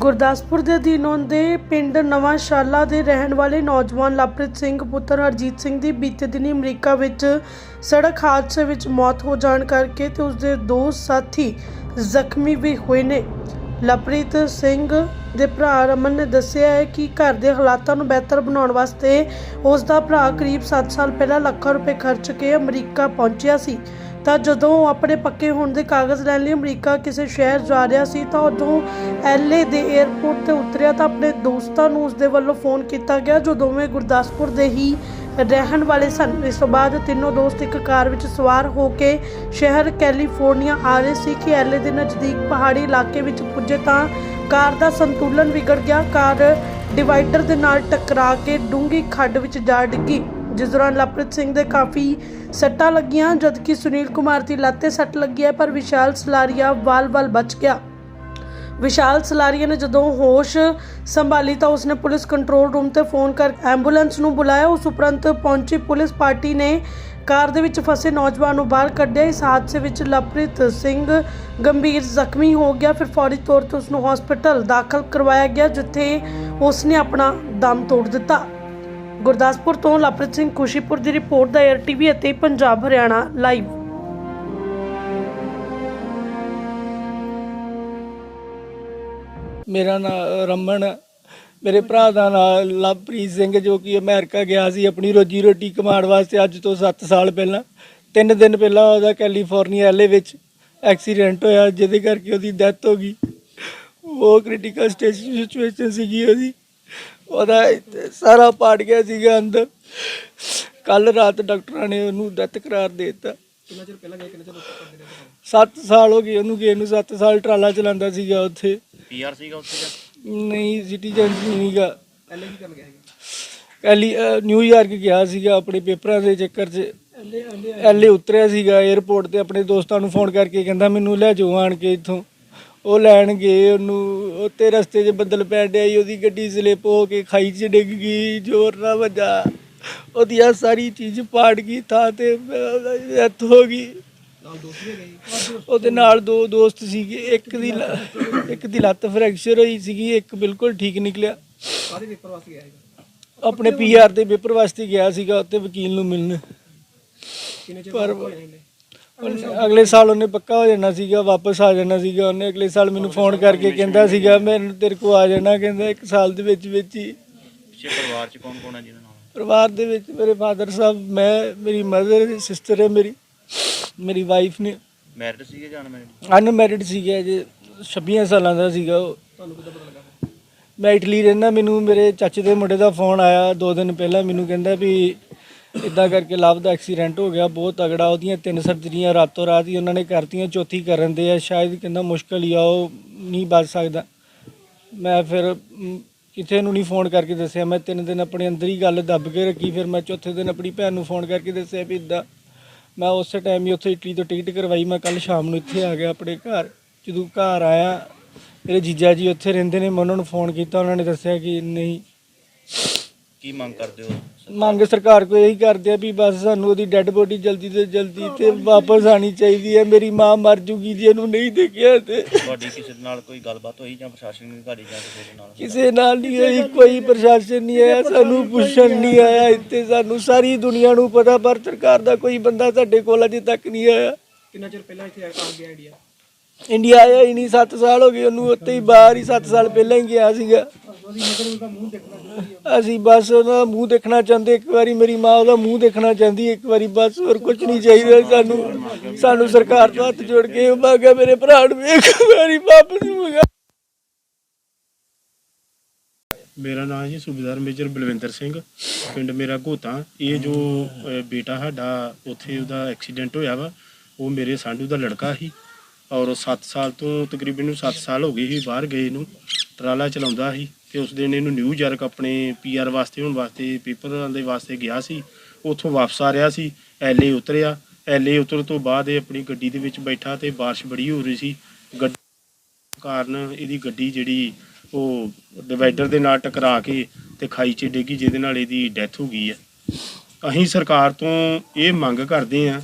ਗੁਰਦਾਸਪੁਰ ਦੇ ਅਧੀਨ ਆਉਂਦੇ ਪਿੰਡ ਨਵਾਂ ਸ਼ਾਲਾ ਦੇ ਰਹਿਣ ਵਾਲੇ ਨੌਜਵਾਨ ਲਵਪ੍ਰੀਤ ਸਿੰਘ, ਪੁੱਤਰ ਹਰਜੀਤ ਸਿੰਘ ਦੀ ਬੀਤੇ ਦਿਨੀ ਅਮਰੀਕਾ ਵਿੱਚ ਸੜਕ ਹਾਦਸੇ ਵਿੱਚ ਮੌਤ ਹੋ ਜਾਣ ਕਰਕੇ ਤੇ ਉਸਦੇ ਦੋ ਸਾਥੀ ਜ਼ਖਮੀ ਵੀ ਹੋਏ ਨੇ। ਲਵਪ੍ਰੀਤ ਸਿੰਘ ਦੇ ਭਰਾ ਰਮਨ ਨੇ ਦੱਸਿਆ ਹੈ ਕਿ ਘਰ ਦੇ ਹਾਲਾਤਾਂ ਨੂੰ ਬਿਹਤਰ ਬਣਾਉਣ ਵਾਸਤੇ ਉਸ ਦਾ ਭਰਾ ਕਰੀਬ 7 ਸਾਲ ਪਹਿਲਾਂ ਲੱਖਾਂ ਰੁਪਏ ਖਰਚ ਕੇ ਅਮਰੀਕਾ ਪਹੁੰਚਿਆ ਸੀ। ਤਾਂ ਜਦੋਂ ਉਹ ਆਪਣੇ ਪੱਕੇ ਹੋਣ ਦੇ ਕਾਗਜ਼ ਲੈਣ ਲਈ ਅਮਰੀਕਾ ਕਿਸੇ ਸ਼ਹਿਰ ਜਾ ਰਿਹਾ ਸੀ ਤਾਂ ਉਦੋਂ ਐਲਏ ਦੇ 에ਅਰਪੋਰਟ ਤੇ ਉਤਰਿਆ ਤਾਂ ਆਪਣੇ ਦੋਸਤਾਂ ਨੂੰ ਉਸ ਦੇ ਵੱਲੋਂ ਫੋਨ ਕੀਤਾ ਗਿਆ, ਜੋ ਦੋਵੇਂ ਗੁਰਦਾਸਪੁਰ ਦੇ ਹੀ ਰਹਿਣ ਵਾਲੇ ਸਨ। ਇਸ ਤੋਂ ਬਾਅਦ ਤਿੰਨੋਂ ਦੋਸਤ ਇੱਕ ਕਾਰ ਵਿੱਚ ਸਵਾਰ ਹੋ ਕੇ ਸ਼ਹਿਰ ਕੈਲੀਫੋਰਨੀਆ ਆ ਰਹੇ ਸੀ ਕਿ ਐਲਏ ਦੇ ਨਜ਼ਦੀਕ ਪਹਾੜੀ ਇਲਾਕੇ ਵਿੱਚ ਪੁੱਜੇ ਤਾਂ ਕਾਰ ਦਾ ਸੰਤੁਲਨ ਵਿਗੜ ਗਿਆ। ਕਾਰ ਡਿਵਾਈਡਰ ਦੇ ਨਾਲ ਟਕਰਾ ਕੇ ਡੂੰਗੀ ਖੱਡ ਵਿੱਚ ਜਾ ਡਿੱਗੀ। ਜਿਸ ਦੌਰਾਨ ਲਵਪ੍ਰੀਤ ਸਿੰਘ ਦੇ ਕਾਫੀ ਸੱਟਾਂ ਲੱਗੀਆਂ, ਜਦਕਿ ਸੁਨੀਲ ਕੁਮਾਰ ਦੀ ਲੱਤ ਤੇ ਸੱਟ ਲੱਗੀ ਹੈ, ਪਰ ਵਿਸ਼ਾਲ ਸਲਾਰੀਆ ਵਾਲ-ਵਾਲ ਬਚ ਗਿਆ। ਵਿਸ਼ਾਲ ਸਲਾਰੀਆ ਨੇ ਜਦੋਂ ਹੋਸ਼ ਸੰਭਾਲੀ ਤਾਂ ਉਸਨੇ ਪੁਲਿਸ ਕੰਟਰੋਲ ਰੂਮ ਤੇ ਫੋਨ ਕਰ ਐਂਬੂਲੈਂਸ ਨੂੰ ਬੁਲਾਇਆ। ਉਸ ਉਪਰੰਤ ਪਹੁੰਚੀ ਪੁਲਿਸ ਪਾਰਟੀ ਨੇ ਕਾਰ ਦੇ ਵਿੱਚ ਫਸੇ ਨੌਜਵਾਨ ਨੂੰ ਬਾਹਰ ਕੱਢਿਆ। ਇਸ ਹਾਦਸੇ ਵਿੱਚ ਲਵਪ੍ਰੀਤ ਸਿੰਘ ਗੰਭੀਰ ਜ਼ਖਮੀ ਹੋ ਗਿਆ। ਫਿਰ ਫੌਰੀ ਤੌਰ ਤੇ ਉਸ ਨੂੰ ਹਸਪਤਾਲ ਦਾਖਲ ਕਰਵਾਇਆ ਗਿਆ, ਜਿੱਥੇ ਉਸਨੇ ਆਪਣਾ ਦਮ ਤੋੜ ਦਿੱਤਾ। ਗੁਰਦਾਸਪੁਰ ਤੋਂ ਲਵਪ੍ਰੀਤ ਸਿੰਘ ਖੁਸ਼ੀਪੁਰ ਦੀ ਰਿਪੋਰਟ ਦਾ ਏਆਰ ਟੀਵੀ ਅਤੇ ਪੰਜਾਬ ਹਰਿਆਣਾ ਲਾਈਵ ਮੇਰਾ ਨਾਮ ਰਮਨ, ਮੇਰੇ ਭਰਾ ਦਾ ਨਾਮ ਲਵਪ੍ਰੀਤ ਸਿੰਘ, ਜੋ ਕਿ ਅਮਰੀਕਾ ਗਿਆ ਸੀ ਆਪਣੀ ਰੋਜੀ ਰੋਟੀ ਕਮਾਉਣ ਵਾਸਤੇ ਅੱਜ ਤੋਂ 7 ਸਾਲ ਪਹਿਲਾਂ। ਤਿੰਨ ਦਿਨ ਪਹਿਲਾਂ ਉਹਦਾ ਕੈਲੀਫੋਰਨੀਆ ਐਲਏ ਵਿੱਚ ਐਕਸੀਡੈਂਟ ਹੋਇਆ, ਜਿਹਦੇ ਕਰਕੇ ਉਹਦੀ ਡੈਥ ਹੋ ਗਈ। ਉਹ ਕ੍ਰਿਟੀਕਲ ਸਟੇਜ ਸਿਚੁਏਸ਼ਨ ਸੀਗੀ ਉਹਦੀ। ਉਹਦਾ ਸਾਰਾ ਪਾੜ ਗਿਆ ਸੀਗਾ ਅੰਦਰ। ਕੱਲ ਰਾਤ ਡਾਕਟਰਾਂ ਨੇ ਉਹਨੂੰ ਡੈਥ ਕਰਾਰ ਦੇ ਦਿੱਤਾ। ਕਿੰਨਾ ਚਿਰ ਪਹਿਲਾਂ ਗਏ ਕਿੰਨਾ ਚਿਰ ਉੱਥੇ ਕਰਦੇ ਰਹੇ 7 ਸਾਲ ਹੋ ਗਏ ਉਹਨੂੰ ਗਏ ਨੂੰ 7 ਸਾਲ ਟਰਾਲਾ ਚਲਾਉਂਦਾ ਸੀਗਾ ਉੱਥੇ। ਪੀਆਰ ਸੀਗਾ ਉੱਥੇ ਦਾ ਨਹੀਂ ਸਿਟੀਜ਼ਨ ਨਹੀਂਗਾ ਐਲਏ ਕੀ ਕਰਨ ਗਿਆ ਹੈਗਾ ਕੱਲੀ ਨਿਊਯਾਰਕ ਗਿਆ ਸੀਗਾ ਆਪਣੇ ਪੇਪਰਾਂ ਦੇ ਚੱਕਰ 'ਚ। ਐਲੇ ਉਤਰਿਆ ਸੀਗਾ 에ਅਰਪੋਰਟ ਤੇ ਆਪਣੇ ਦੋਸਤਾਂ ਨੂੰ ਫੋਨ ਕਰਕੇ ਕਹਿੰਦਾ ਮੈਨੂੰ ਲੈ ਜਾਓ ਆਣ ਕੇ ਇੱਥੋਂ। ਉਹ ਲੈਣ ਗਏ ਉਹਨੂੰ ਉੱਤੇ ਰਸਤੇ 'ਚ ਬੱਦਲ ਪੈਣ ਡਿਆ ਸੀ ਉਹਦੀ ਗੱਡੀ ਸਲਿੱਪ ਹੋ ਕੇ ਖਾਈ 'ਚ ਡਿੱਗ ਗਈ ਜ਼ੋਰ ਨਾਲ ਵੱਜਾ। ਉਹਦੀ ਆਹ ਸਾਰੀ ਚੀਜ਼ ਪਾੜ ਗਈ ਥਾਂ ਤੇ ਡੈਥ ਹੋ ਗਈ। ਉਹਦੇ ਨਾਲ ਦੋ ਦੋਸਤ ਸੀਗੇ ਇੱਕ ਦੀ ਲ- ਇੱਕ ਦੀ ਲੱਤ ਫ੍ਰੈਕਚਰ ਹੋਈ ਸੀਗੀ ਇੱਕ ਬਿਲਕੁਲ ਠੀਕ ਨਿਕਲਿਆ। ਸਾਰੇ ਪੇਪਰ ਵਾਸਤੇ ਗਿਆ ਹੈਗਾ ਆਪਣੇ ਪੀਆਰ ਦੇ ਪੇਪਰ ਵਾਸਤੇ ਗਿਆ ਸੀਗਾ ਉੱਤੇ ਵਕੀਲ ਨੂੰ ਮਿਲਣ। ਕਿੰਨੇ ਚਿਰ ਪਰ- ਬਾਅਦ ਹੋਏ ਨੇ ਉਹਨੇ- ਅਗਲੇ ਸਾਲ ਉਹਨੇ ਪੱਕਾ ਹੋ ਜਾਣਾ ਸੀਗਾ ਵਾਪਸ ਆ ਜਾਣਾ ਸੀਗਾ। ਉਹਨੇ ਅਗਲੇ ਸਾਲ ਮੈਨੂੰ ਫੋਨ ਕਰਕੇ ਕਹਿੰਦਾ ਸੀਗਾ ਮੈਂ ਤੇਰੇ ਕੋ ਆ ਜਾਣਾ ਕਹਿੰਦਾ ਇੱਕ ਸਾਲ ਦੇ ਵਿੱਚ ਵਿੱਚ ਹੀ। ਪਿੱਛੇ ਪਰਿਵਾਰ ਚ ਕੌਣ ਕੌਣ ਹੈ ਜਿਹਨਾਂ ਨਾਲ? ਪਰਿਵਾਰ ਦੇ ਵਿੱਚ ਮੇਰੇ ਫਾਦਰ ਸਾਹਿਬ ਮੈਂ ਮੇਰੀ ਮਦਰ ਸਿਸਟਰ ਹੈ ਮੇਰੀ ਮੇਰੀ ਵਾਈਫ ਨੇ। ਮੈਰਿਡ ਸੀਗੇ ਜਾਂ ਅਨਮੈਰਿਡ ਅਨਮੈਰਿਡ ਸੀਗਾ ਜੇ 26 ਸਾਲਾਂ ਦਾ ਸੀਗਾ ਉਹ। ਤੁਹਾਨੂੰ ਕਿੱਦਾਂ ਪਤਾ ਲੱਗਾ? ਮੈਂ ਇਟਲੀ ਰਹਿਣਾ ਮੈਨੂੰ ਮੇਰੇ ਚਾਚੇ ਦੇ ਮੁੰਡੇ ਦਾ ਫੋਨ ਆਇਆ ਦੋ ਦਿਨ ਪਹਿਲਾਂ ਮੈਨੂੰ ਕਹਿੰਦਾ ਵੀ ਇਦਾਂ ਕਰਕੇ ਲਵ ਦਾ ਐਕਸੀਡੈਂਟ ਹੋ ਗਿਆ ਬਹੁਤ ਤਗੜਾ ਉਹਦੀਆਂ ਤਿੰਨ ਸਰਜਰੀਆਂ ਰਾਤੋਂ ਰਾਤ ਹੀ ਉਹਨਾਂ ਨੇ ਕਰਤੀਆਂ ਚੌਥੀ ਕਰਨ ਦੇ ਆ ਸ਼ਾਇਦ ਕਹਿੰਦਾ ਮੁਸ਼ਕਲ ਹੀ ਆ ਉਹ ਨਹੀਂ ਬਚ ਸਕਦਾ। ਮੈਂ ਫਿਰ ਮ, ਕਿਸੇ ਨੂੰ ਨਹੀਂ ਫੋਨ ਕਰਕੇ ਦੱਸਿਆ ਮੈਂ ਤਿੰਨ ਦਿਨ ਆਪਣੇ ਅੰਦਰ ਹੀ ਗੱਲ ਦੱਬ ਕੇ ਰੱਖੀ ਫਿਰ ਮੈਂ ਚੌਥੇ ਦਿਨ ਆਪਣੀ ਭੈਣ ਨੂੰ ਫੋਨ ਕਰਕੇ ਦੱਸਿਆ ਵੀ ਇਦਾਂ ਮੈਂ ਉਸੇ ਟਾਈਮ ਹੀ ਉੱਥੇ ਇਟਲੀ ਤੋਂ ਟਿਕਟ ਕਰਵਾਈ ਮੈਂ ਕੱਲ ਸ਼ਾਮ ਨੂੰ ਇੱਥੇ ਆ ਗਿਆ ਆਪਣੇ ਘਰ ਜਦੋਂ ਘਰ ਆਇਆ ਮੇਰੇ ਜੀਜਾ ਜੀ ਉੱਥੇ ਰਹਿੰਦੇ ਨੇ ਮੈਂ ਉਹਨਾਂ ਨੂੰ ਫੋਨ ਕੀਤਾ ਉਹਨਾਂ ਨੇ ਦੱਸਿਆ ਕਿ ਨਹੀਂ ਕੀ ਮੰਗ ਕਰਦੇ ਹੋ? ਮੰਗ ਸਰਕਾਰ ਕੋਲ ਇਹੀ ਕਰਦੇ ਆ ਵੀ ਬਸ ਸਾਨੂੰ ਉਹਦੀ ਡੈੱਡ ਬੋਡੀ ਜਲਦੀ ਤੋਂ ਜਲਦੀ ਤੇ ਵਾਪਸ ਆਣੀ ਚਾਹੀਦੀ ਹੈ। ਮੇਰੀ ਮਾਂ ਮਰ ਜੂਗੀ ਜੇ ਇਹਨੂੰ ਨਹੀਂ ਦੇਖਿਆ ਤੇ। ਤੁਹਾਡੀ ਕਿਸੇ ਦੇ ਨਾਲ ਕੋਈ ਗੱਲਬਾਤ ਹੋਈ ਜਾਂ ਪ੍ਰਸ਼ਾਸਨ ਅਧਿਕਾਰੀ ਜਾਂ ਕਿਸੇ ਦੇ ਨਾਲ? ਕਿਸੇ ਨਾਲ ਨਹੀਂ ਹੋਈ ਕੋਈ ਪ੍ਰਸ਼ਾਸਨ ਨਹੀਂ ਆਇਆ ਸਾਨੂੰ ਪੁੱਛਣ ਨਹੀਂ ਆਇਆ ਇੱਥੇ ਸਾਨੂੰ। ਸਾਰੀ ਦੁਨੀਆ ਨੂੰ ਪਤਾ ਪਰ ਸਰਕਾਰ ਦਾ ਕੋਈ ਬੰਦਾ ਸਾਡੇ ਕੋਲ ਅਜੇ ਤੱਕ ਨਹੀਂ ਆਇਆ। ਕਿੰਨਾ ਚਿਰ ਪਹਿਲਾਂ ਇੱਥੇ ਆ ਗਿਆ ਇੰਡੀਆ ਇੰਡੀਆ ਆਇਆ ਹੀ ਨਹੀਂ 7 ਸਾਲ ਹੋ ਗਏ ਉਹਨੂੰ, ਉੱਥੇ ਹੀ ਬਾਹਰ ਹੀ 7 ਸਾਲ ਪਹਿਲਾਂ ਹੀ ਗਿਆ ਸੀਗਾ। ਅਸੀਂ ਬਸ ਉਹਦਾ ਮੂੰਹ ਦੇਖਣਾ ਚਾਹੁੰਦੇ, ਇੱਕ ਵਾਰੀ ਮੇਰੀ ਮਾਂ ਉਹਦਾ ਮੂੰਹ ਦੇਖਣਾ ਚਾਹੁੰਦੀ, ਇੱਕ ਵਾਰੀ ਬਸ ਹੋਰ ਕੁਝ ਨਹੀਂ ਚਾਹੀਦਾ ਸਾਨੂੰ। ਸਾਨੂੰ ਸਰਕਾਰ ਤੋਂ ਹੱਥ ਜੋੜ ਕੇ ਮੰਗਿਆ ਮੇਰੇ ਭਰਾ ਨੂੰ ਇੱਕ ਵਾਰੀ ਵਾਪਸ ਮੰਗਾ ਮੇਰਾ ਨਾਮ ਜੀ ਸੂਬੇਦਾਰ ਮੇਜਰ ਬਲਵਿੰਦਰ ਸਿੰਘ, ਪਿੰਡ ਮੇਰਾ ਘੋਤਾ ਇਹ ਜੋ ਬੇਟਾ ਸਾਡਾ, ਉੱਥੇ ਉਹਦਾ ਐਕਸੀਡੈਂਟ ਹੋਇਆ ਵਾ, ਉਹ ਮੇਰੇ ਸਾਂਢੂ ਦਾ ਲੜਕਾ ਸੀ। ਔਰ 7 ਸਾਲ ਤੋਂ ਤਕਰੀਬਨ ਨੂੰ 7 ਸਾਲ ਹੋ ਗਏ ਸੀ, ਬਾਹਰ ਗਏ ਨੂੰ ਟਰਾਲਾ ਚਲਾਉਂਦਾ ਸੀ ਤੇ ਉਸ ਦਿਨ ਇਹਨੂੰ ਨਿਊਯਾਰਕ ਆਪਣੇ ਪੀਆਰ ਵਾਸਤੇ, ਹੋਣ ਵਾਸਤੇ ਪੇਪਰਾਂ ਦੇ ਵਾਸਤੇ ਗਿਆ ਸੀ, ਉੱਥੋਂ ਵਾਪਸ ਆ ਰਿਹਾ ਸੀ ਐਲਏ ਉਤਰਿਆ ਐਲਏ ਉਤਰਨ ਤੋਂ ਬਾਅਦ ਇਹ ਆਪਣੀ ਗੱਡੀ ਦੇ ਵਿੱਚ ਬੈਠਾ ਤੇ ਬਾਰਿਸ਼ ਬੜੀ ਹੋ ਰਹੀ ਸੀ, ਗੱਡੀ ਕਾਰਨ ਇਹਦੀ ਗੱਡੀ ਜਿਹੜੀ ਉਹ ਡਿਵਾਈਡਰ ਦੇ ਨਾਲ ਟਕਰਾ ਕੇ ਤੇ ਖਾਈ 'ਚ ਡਿੱਗੀ, ਜਿਹਦੇ ਨਾਲ ਇਹਦੀ ਡੈਥ ਹੋ ਗਈ ਹੈ। ਅਸੀਂ ਸਰਕਾਰ ਤੋਂ ਇਹ ਮੰਗ ਕਰਦੇ ਹਾਂ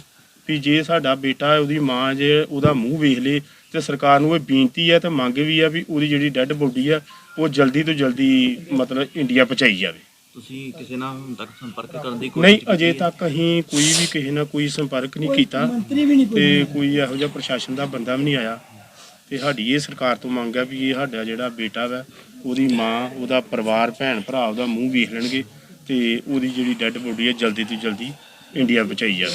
ਵੀ ਜੇ ਸਾਡਾ ਬੇਟਾ ਉਹਦੀ ਮਾਂ ਜੇ ਉਹਦਾ ਮੂੰਹ ਵੇਖ ਲੇ ਤੇ ਸਰਕਾਰ ਨੂੰ ਇਹ ਬੇਨਤੀ ਹੈ ਤੇ ਮੰਗ ਵੀ ਆ ਵੀ ਉਹਦੀ ਜਿਹੜੀ ਡੈੱਡ ਬੋਡੀ ਆ ਉਹ ਜਲਦੀ ਤੋਂ ਜਲਦੀ ਮਤਲਬ ਇੰਡੀਆ ਪਹੁੰਚਾਈ ਜਾਵੇ। ਤੁਸੀਂ ਕਿਸੇ ਨਾਲ ਹੁਣ ਤੱਕ ਸੰਪਰਕ ਕਰਨ ਦੀ ਨਹੀਂ ਅਜੇ ਹੈ? ਤੱਕ ਅਸੀਂ ਕੋਈ ਵੀ ਕਿਸੇ ਨਾਲ ਕੋਈ ਸੰਪਰਕ ਨਹੀਂ ਕੀਤਾ ਤੇ ਕੋਈ ਇਹੋ ਜਿਹਾ ਪ੍ਰਸ਼ਾਸਨ ਦਾ ਬੰਦਾ ਵੀ ਨਹੀਂ ਆਇਆ। ਤੇ ਸਾਡੀ ਇਹ ਸਰਕਾਰ ਤੋਂ ਮੰਗ ਹੈ ਵੀ ਇਹ ਸਾਡਾ ਜਿਹੜਾ ਬੇਟਾ ਵਾ ਉਹਦੀ ਮਾਂ ਉਹਦਾ ਪਰਿਵਾਰ ਭੈਣ ਭਰਾ ਉਹਦਾ ਮੂੰਹ ਵੇਖ ਲੈਣਗੇ ਤੇ ਉਹਦੀ ਜਿਹੜੀ ਡੈੱਡ ਬੋਡੀ ਹੈ ਜਲਦੀ ਤੋਂ ਜਲਦੀ ਇੰਡੀਆ ਪਹੁੰਚਾਈ ਜਾਵੇ।